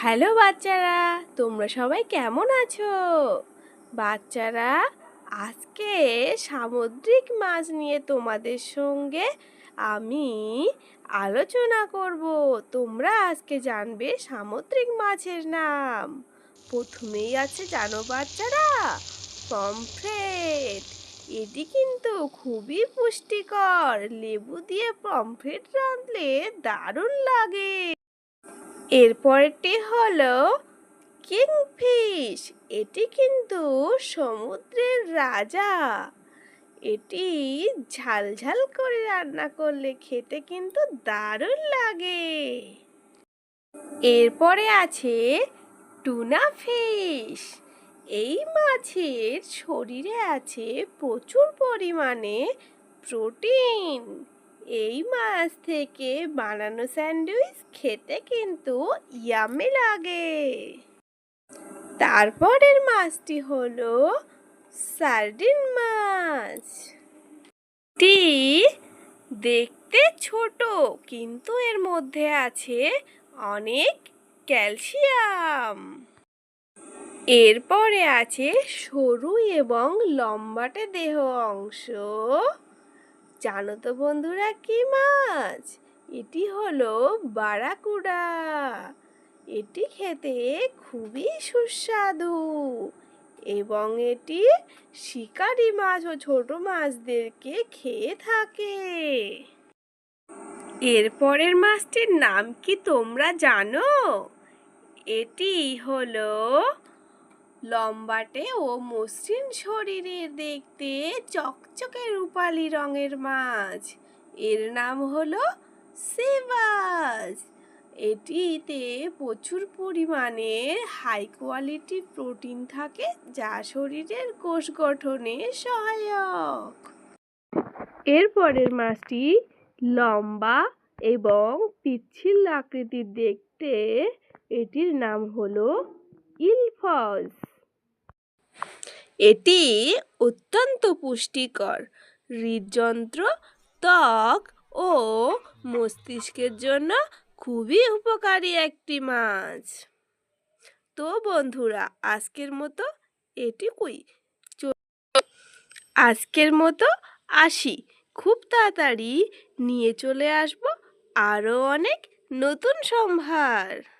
Hello বাচ্চারা, তোমরা সবাই কেমন আছো? বাচ্চারা, আজকে সামুদ্রিক মাছ নিয়ে তোমাদের সঙ্গে আমি আলোচনা করব। তোমরা আজকে জানবে সামুদ্রিক মাছের নাম। প্রথমেই আছে, জানো বাচ্চারা, পমফ্রেট। এটি কিন্তু খুবই পুষ্টিকর। লেবু দিয়ে পমফ্রেট রাঁধলে দারুণ লাগে। এরপরটি হলো কিংফিশ। এটি কিন্তু সমুদ্রের রাজা। এটি ঝাল ঝাল করে রান্না করলে খেতে কিন্তু দারুণ লাগে। এরপরে আছে টুনা ফিশ। এই মাছের শরীরে আছে প্রচুর পরিমাণে প্রোটিন। এই মাছ থেকে বানানো স্যান্ডউইচ খেতে কিন্তু ইয়ামি লাগে। তারপরের মাছটি হলো সার্ডিন মাছ। টি দেখতে ছোট, কিন্তু এর মধ্যে আছে অনেক ক্যালসিয়াম। এরপরে আছে সরু এবং লম্বাটে দেহ অংশ। জানো তো বন্ধুরা কি মাছ? এটি হলো বারাকুডা। এটি খেতে খুবই সুস্বাদু এবং এটি শিকারি মাছ ও ছোট মাছদেরকে খেয়ে থাকে। এরপরের মাছটির নাম কি তোমরা জানো? এটি হলো লম্বাটে ও মসৃণ শরীরের দেখতে চকচকে রূপালি রঙের মাছ। এর নাম হলো সেবাস এটিতে প্রচুর পরিমাণে হাই কোয়ালিটি প্রোটিন থাকে যা শরীরের কোষ গঠনে সহায়ক। এরপরের মাছটি লম্বা এবং পিচ্ছিল আকৃতির দেখতে, এটির নাম হলো ইলফস এটি অত্যন্ত পুষ্টিকর। হৃদযন্ত্র, ত্বক ও মস্তিষ্কের জন্য খুবই উপকারী একটি মাছ। তো বন্ধুরা, আজকের মতো এটুকুই। আজকের মতো আসি। খুব তাড়াতাড়ি নিয়ে চলে আসব আরও অনেক নতুন সম্ভার।